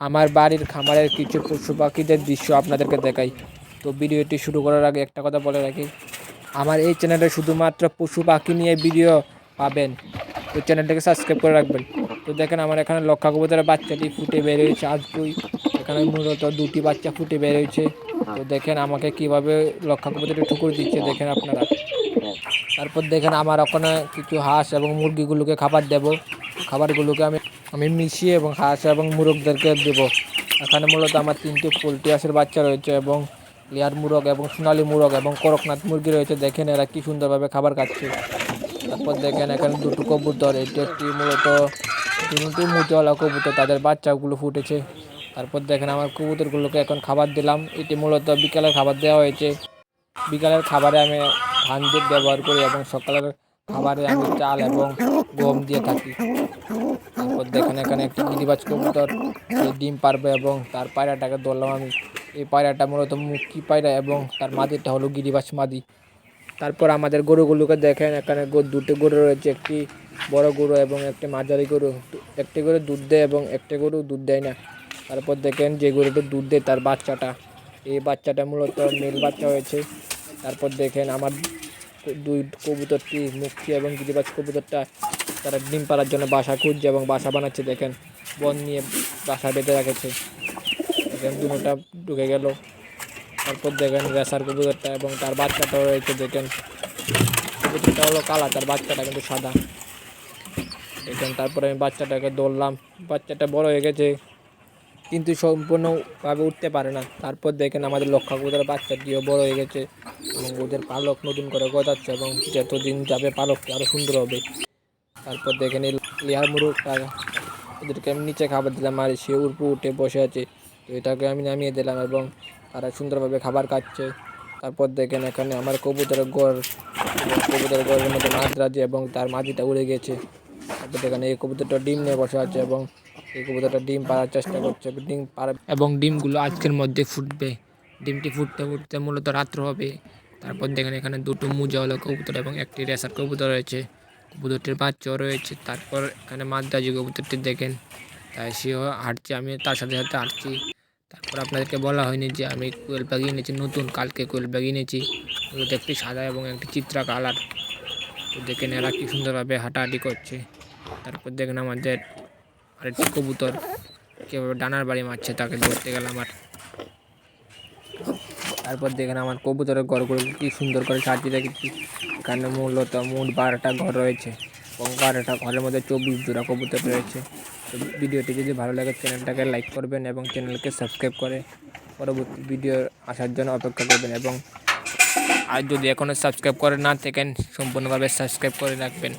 আমার বাড়ির খামারের কিছু পশু পাখিদের দৃশ্য আপনাদেরকে দেখাই। তো ভিডিওটি শুরু করার আগে একটা কথা বলে রাখি। আমার এই চ্যানেলে শুধুমাত্র পশু পাখি নিয়ে ভিডিও পাবেন। তো চ্যানেলটাকে সাবস্ক্রাইব করে রাখবেন। তো দেখেন আমার এখানে লক্ষা কবুতরের বাচ্চাটি ফুটে বেরিয়েছে আজকুই এখানে মূলত দুটি বাচ্চা ফুটে বেরিয়েছে তো দেখেন আমাকে কীভাবে লক্ষা কবুতরটি ঠুকুর দিচ্ছে দেখেন আপনারা। তারপর দেখেন আমার ওখানে কিছু হাঁস এবং মুরগিগুলোকে খাবার দেব। খাবারগুলোকে আমি আমি মিশিয়ে এবং হাঁস এবং মুরগদেরকে দেব। এখানে মূলত আমার তিনটি পোলট্রি হাঁসের বাচ্চা রয়েছে এবং লেয়ার মুরগ এবং সোনালি মুরগ এবং করকনাথ মুরগি রয়েছে। দেখেন এরা কি সুন্দরভাবে খাবার খাচ্ছে। তারপর দেখেন এখানে দুটো কবুতর, এটি একটি মূলত দুটি মুচওয়ালা কবুতর, তাদের বাচ্চাগুলো ফুটেছে। তারপর দেখেন আমার কবুতরগুলোকে এখন খাবার দিলাম। এটি মূলত বিকালের খাবার দেওয়া হয়েছে। বিকালের খাবারে আমি ধান ব্যবহার করি এবং সকালের খাবারে আমি চাল এবং গম দিয়ে থাকি। তারপর দেখেন এখানে একটি গিরিবাজ কবুতর ডিম পারবে এবং তার পায়রাটাকে ধরলাম আমি। এই পায়রাটা মূলত মুক্তি পায়রা এবং তার মাদিটা হলো গিরিবাজ মাদি। তারপর আমাদের গরুগুলোকে দেখেন, এখানে দুটো গরু রয়েছে, একটি বড় গরু এবং একটি মাঝারি গরু। একটি গরু দুধ দেয় এবং একটি গরু দুধ দেয় না। তারপর দেখেন যে গরুটা দুধ দেয় তার বাচ্চাটা। এই বাচ্চাটা মূলত মেল বাচ্চা হয়েছে। তারপর দেখেন আমার দুই কবুতরটি মুখী এবং গিরিবাজ কবুতরটা তারা ডিম পাড়ার জন্য বাসা খুঁজছে এবং বাসা বানাচ্ছে, দেখেন। বন নিয়ে বাসা বেঁধে রেখেছে। দেখেন দুটোটা ঢুকে গেল। তারপর দেখেন রেসার কবুতরটা এবং তার বাচ্চাটাও রয়েছে, দেখেন। কবুতরটা হলো কালা, তার বাচ্চাটা কিন্তু সাদা। দেখেন, তারপরে আমি বাচ্চাটাকে ধরলাম। বাচ্চাটা বড় হয়ে গেছে, কিন্তু সম্পূর্ণভাবে উঠতে পারে না। তারপর দেখেন আমাদের লক্ষা কবুতরের বাচ্চাটিও বড় হয়ে গেছে। এবং ওদের পালক নতুন করে গজাচ্ছে এবং যতদিন যাবে পালকটি আরও সুন্দর হবে। তারপর দেখেন এই লেয়ার মুরগটা ওদেরকে আমি নিচে খাবার দিলাম আর সে উপরে উঠে বসে আছে। তো এটাকে আমি নামিয়ে দিলাম এবং তারা সুন্দরভাবে খাবার খাচ্ছে। তারপর দেখেন এখানে আমার কবুতরের গড়, কবুতরের গড়ের মধ্যে মাদ্রাজি এবং তার মাঝিটা উড়ে গেছে। তারপর দেখেন এই কবুতরটা ডিম নিয়ে বসে আছে এবং এই কবুতরটা ডিম পাড়ার চেষ্টা করছে। ডিম পাড়া এবং ডিমগুলো আজকের মধ্যে ফুটবে। ডিমটি ফুটতে ফুটতে মূলত রাত্র হবে। তারপর দেখেন এখানে দুটো মুজাওয়ালা কবুতর এবং একটি রেসার কবুতর রয়েছে, কবুতরটির বাচ্চাও রয়েছে। তারপর এখানে মাদ্রাজি কবুতরটি দেখেন, তাই সেও হাঁটছে, আমি তার সাথে সাথে হাঁটছি। তারপর আপনাদেরকে বলা হয়নি যে আমি কোয়েল পাখি এনেছি, নতুন, কালকে কোয়েল পাখি এনেছি। একটি সাদা এবং একটি চিত্রা কালার। তো দেখেন এরা কি সুন্দরভাবে হাঁটাহাঁটি করছে। তারপর দেখেন আমাদের আরেকটি কবুতর, কীভাবে ডানার বাড়ি মারছে তাকে ধরতে গেলাম আর তারপর দেখেন আমার কবুতরের ঘরগুলো কি সুন্দর করে সাজিয়ে রেখেছি। এখানে মূলত মোট বারোটা ঘর রয়েছে এবং বারোটা ঘরের মধ্যে চব্বিশ জোড়া কবুতর রয়েছে। তো ভিডিওটি যদি ভালো লাগে, চ্যানেলটাকে লাইক করবেন এবং চ্যানেলকে সাবস্ক্রাইব করে পরবর্তী ভিডিও আসার জন্য অপেক্ষা করবেন এবং আর যদি এখনও সাবস্ক্রাইব করে না থাকেন, সম্পূর্ণভাবে সাবস্ক্রাইব করে রাখবেন।